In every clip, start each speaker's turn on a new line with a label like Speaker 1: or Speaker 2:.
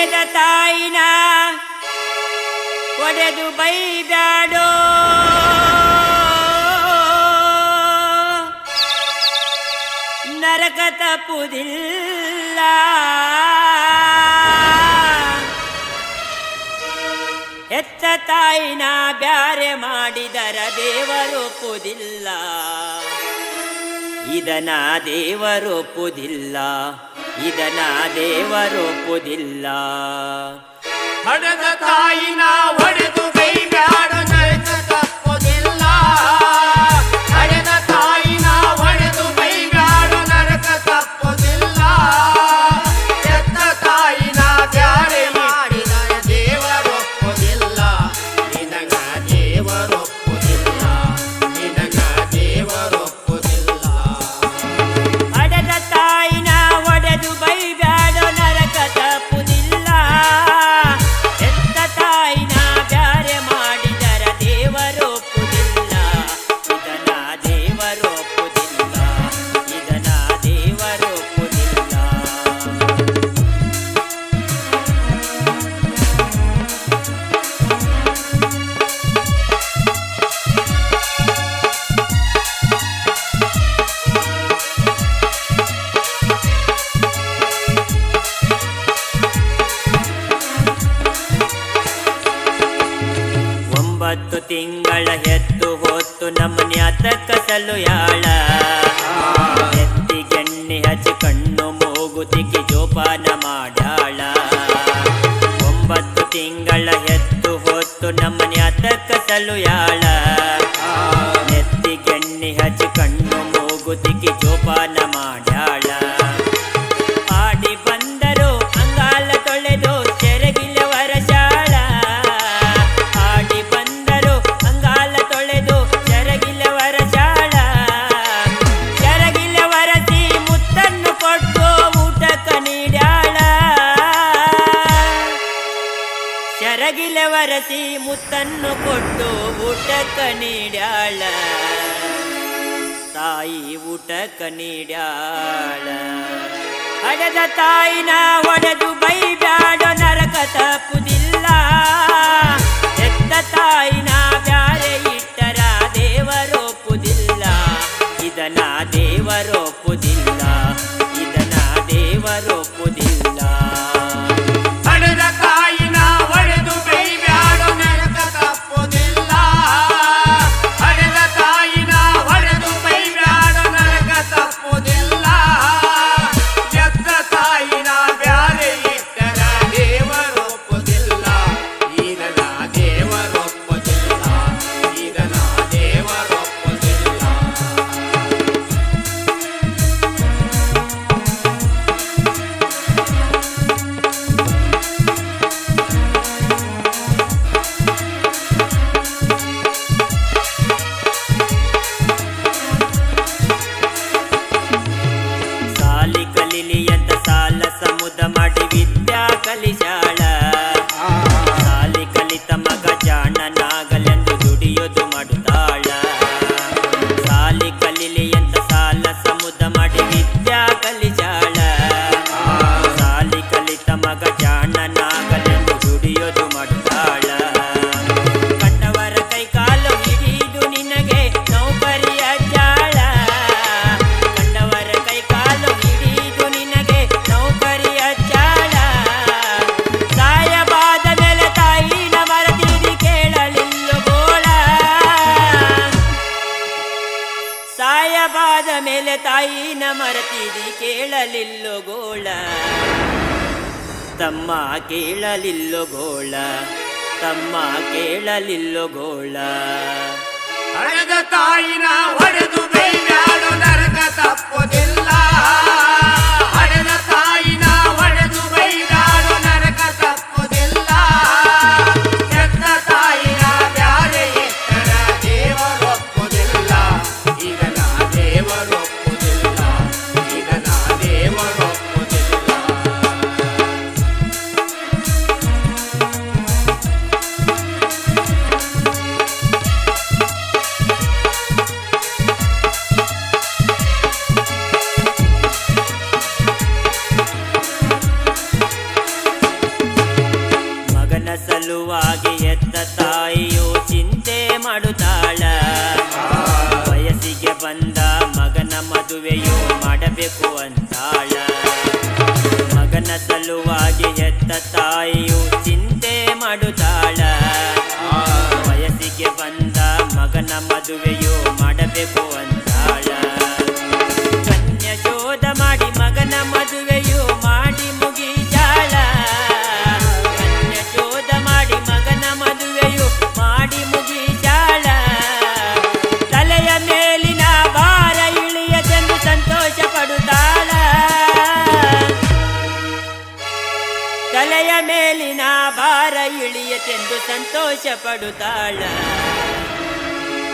Speaker 1: ಹಡೆದ ತಾಯಿನ ಒಡೆದು ಬೈಬ್ಯಾಡೋ. ನರಕ ತಪ್ಪುದಿಲ್ಲ. ಎತ್ತ ತಾಯಿನ ಬ್ಯಾರೆ ಮಾಡಿದರ ದೇವರೊಪ್ಪುದಿಲ್ಲ ಇದನ ದೇವರೊಪ್ಪುದಿಲ್ಲ ಇದನ ದೇವರೊಪ್ಪುದಿಲ್ಲ
Speaker 2: ಹಡದ ತಾಯಿನ ಹೊಡೆದು ಬೈಬ್ಯಾಡ
Speaker 1: ಒಂಬತ್ತು ತಿಂಗಳ ಎತ್ತು ಹೊತ್ತು ನಮ್ಮನೆ ಅತ ಕಸಲು ಯಾಳ ಎತ್ತಿಗೆಣ್ಣೆ ಹಚ್ಚಿ ಕಣ್ಣು ಮೂಗುತಿಗೆ ಜೋಪಾನ ಮಾಡಾಳ ಒಂಬತ್ತು ತಿಂಗಳ ಎತ್ತು ಹೊತ್ತು ನಮ್ಮನೆ ಅತ ಕಸಲು ಯಾಳ ವರಸಿ ಮುತ್ತನ್ನು ಕೊಟ್ಟು ಊಟಕ ನೀಡ್ಯಾಳ. ತಾಯಿ ಊಟಕ ನೀಡ್ಯಾಳ. ಹಡೆದ ತಾಯಿನ ಒಡೆದು ಬೈಬ್ಯಾಡ ನರಕ ತಪ್ಪುದಿಲ್ಲ. ಎತ್ತ ತಾಯಿನ ಬ್ಯಾರೆ ಇಟ್ಟರ ದೇವರೊಪ್ಪುದಿಲ್ಲ ಇದನ ದೇವರೊಪ್ಪುದಿಲ್ಲ ಇದನ ದೇವರೊಪ್ಪುದಿಲ್ಲ ಸಾಯಬಾದ ಮೇಲೆ ತಾಯಿನ ಮರತಿದಿ ಕೇಳಲಿಲ್ಲೋ ಗೋಳ. ತಮ್ಮ ಕೇಳಲಿಲ್ಲೋ ಗೋಳ. ತಮ್ಮ ಕೇಳಲಿಲ್ಲೋ ಗೋಳ.
Speaker 2: ತಾಯಿನ ಹೊಡೆದು ನರಕ ತಪ್ಪುದಿಲ್ಲ. ಸಲುವಾಗಿ ಎತ್ತ ತಾಯಿಯು ಚಿಂತೆ ಮಾಡುತ್ತಾಳ. ವಯಸ್ಸಿಗೆ ಬಂದ ಮಗನ
Speaker 1: ಮದುವೆಯು ಮಾಡಬೇಕು ಅಂತಾಳ. ಮಗನ ಸಲುವಾಗಿ ಎತ್ತ ತಾಯಿಯು ಚಿಂತೆ ಮಾಡುತ್ತಾಳ. ಇಳಿಯತೆಂದು ಸಂತೋಷ ಪಡುತ್ತಾಳ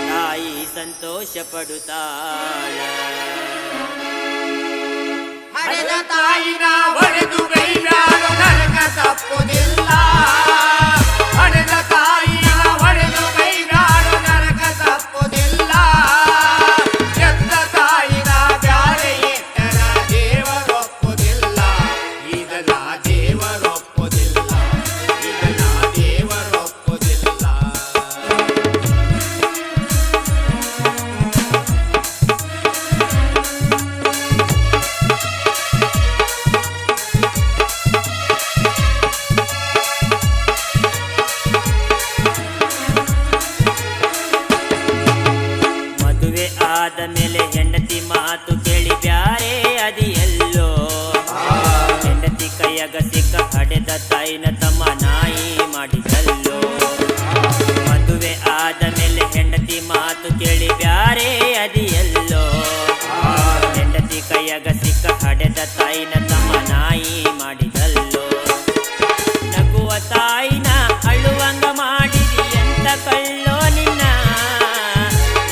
Speaker 1: ತಾಯಿ ಸಂತೋಷ ಪಡುತ್ತಾಳ
Speaker 2: ಹಡೆದ ತಾಯಿನ ಹೊಡೆದು ಬೈಬ್ಯಾಡು ನರಕ ತಪ್ಪುದಿಲ್ಲ ತಾಯಿನ
Speaker 1: ತಮ್ಮ ನಾಯಿ ಮಾಡಿದಲ್ಲೋ? ನಗುವ ತಾಯಿನ ಅಳುವಂಗ ಮಾಡಿದಿ ಎಂತ ಕಳ್ಳೋ ನಿನ್ನ?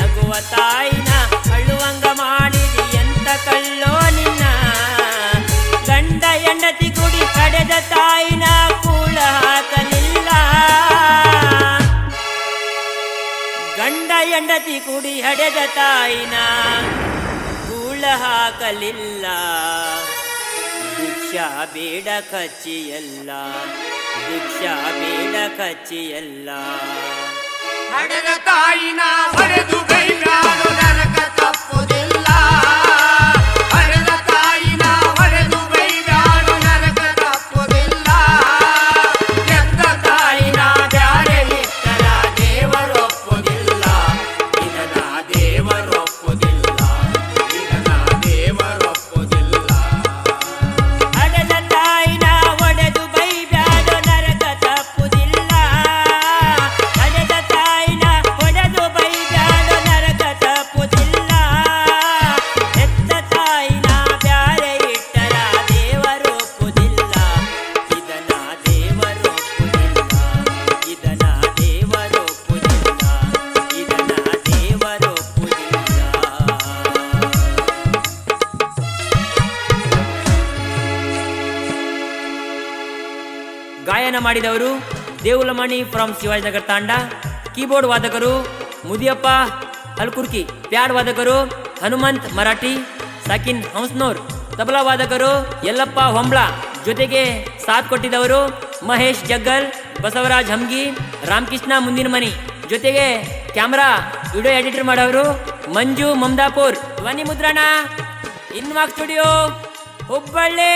Speaker 1: ನಗುವ ತಾಯಿನ ಅಳುವಂಗ ಮಾಡಿದಿ ಎಂತ ಕಳ್ಳೋ ನಿನ್ನ? ಗಂಡ ಹೆಂಡತಿ ಗುಡಿ ಕಡೆದ ತಾಯಿನ ಕೂಳ ಹಾಕಲಿಲ್ಲ. ಗಂಡ ಹೆಂಡತಿ ಕುಡಿ ಹಡೆದ ತಾಯಿನ ಕೂಳ ಹಾಕಲಿಲ್ಲ. ಭಿಕ್ಷಾ ಬೇಡ ಕಚ್ಚಿಯಲ್ಲ ಭಿಕ್ಷಾ ಬೇಡ ಕಚ್ಚಿಯಲ್ಲ.
Speaker 2: ಹಡೆದ ತಾಯಿನ ಹೊಡೆದು
Speaker 1: ಗಾಯನ ಮಾಡಿದವರು Devulamani from Shivajinagar Tanda. Keyboard ವಾದಕರು ಮುದಿಯಪ್ಪ ಅಲ್ಕುರ್ಕಿ ಪ್ಯಾಡ್ ವಾದಕರು ಹನುಮಂತ್ ಮರಾಠಿ. ಸಾಕಿನ್ ಹಂಸ್ನೋರ್. ತಬಲಾ ವಾದಕರು ಯಲ್ಲಪ್ಪ ಹೊಂಬ್ಳಾ. ಜೊತೆಗೆ ಸಾಥ್ ಕೊಟ್ಟಿದವರು ಮಹೇಶ್ ಜಗ್ಗಲ್, ಬಸವರಾಜ್ ಹಮ್ಗಿ, ರಾಮಕೃಷ್ಣ ಮುಂದಿನ ಮನಿ ಜೊತೆಗೆ ಕ್ಯಾಮ್ರಾ ವಿಡಿಯೋ ಎಡಿಟರ್ ಮಾಡೋರು ಮಂಜು ಮಮದಾಪುರ್. ಧ್ವನಿ ಮುದ್ರಣ ಇನ್ವಾಕ್ ಸ್ಟುಡಿಯೋ, ಹುಬ್ಬಳ್ಳಿ.